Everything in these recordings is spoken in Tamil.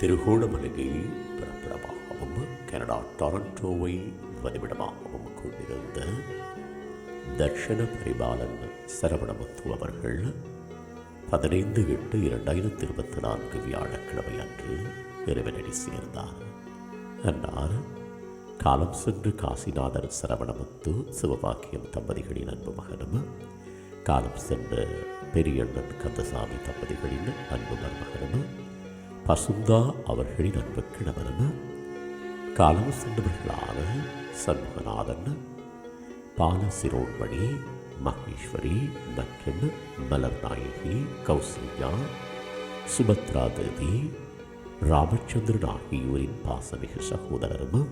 திருகோணமலைக்கு பிறப்பிடமாகவும் கனடா டொரண்டோவை வதிவிடமாகவும் கொண்டிருந்த தர்ஷன பரிபாலன் சரவணமுத்து அவர்கள் பதினைந்து எட்டு இரண்டாயிரத்தி இருபத்தி நான்கு வியாழக்கிழமை அன்று இறைவனடி சேர்ந்தார். அன்னார் காலம் சென்று காசிநாதர் சரவணமுத்து சிவபாக்கியம் தம்பதிகளின் அன்பு மகனும் காலம் சென்ற பெரியண்ணன் கந்தசாமி தம்பதிகளின் அன்பு மகன் பசுந்தா அவர்களின் அன்பு கிழவரன காலம் சென்றவர்களான சண்முகநாதன் பாலசிரோன்மணி மகேஸ்வரி மற்றும் மலர்நாயகி கௌசல்யா சுபத்ரா தேவி ராமச்சந்திரன் ஆகியோரின் பாசமிகு சகோதரரும்.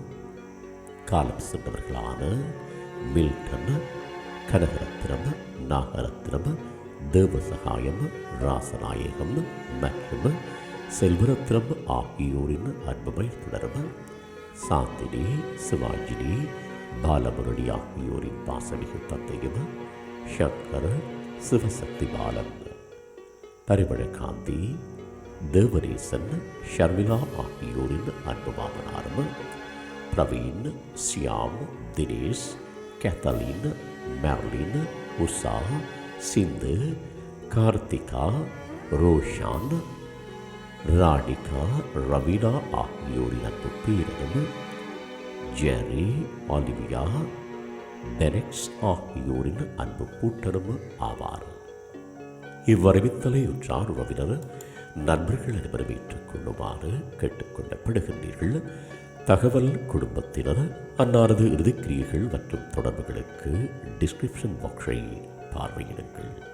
காலம் சென்றவர்களான மில்டன் கனகரத்னம் நாகரத்னம் தேவசகாயம் ராசநாயகம் மற்றும் செல்வரத்னம் ஆகியோரின் அன்புமை தொடரும் சாந்தினி சிவாஜினி பாலமுரளி ஆகியோரின் பாசமிகு தந்தையும் சங்கர் சிவசக்தி பாலன். பரிமழகாந்தி தேவரேசன் ஷர்மிளா ஆகியோரின் அன்பு மாமனாரும் பிரவீன் சியாம் தினேஷ் கேத்தலின் மெர்லின் உஷா சிந்து கார்த்திகா ரோஷான் ராணிகா ரவீனா ஆகியோரின் அன்பு பேரனும் ஜெரி ஆலிவியா டெரெக்ஸ் ஆகியோரின் அன்பு கூட்டரும் ஆவார். இவ்வறிவித்தலை உற்றார் உறவினர் நண்பர்கள் அனைவரும் ஏற்றுக்கொள்ளுமாறு கேட்டுக்கொள்ளப்படுகின்றீர்கள். தகவல் குடும்பத்தினர் அன்னாரது இறுதிக்கிரியைகள் மற்றும் தொடர்புகளுக்கு டிஸ்கிரிப்ஷன் பாக்ஸை பார்வையிடுங்கள்.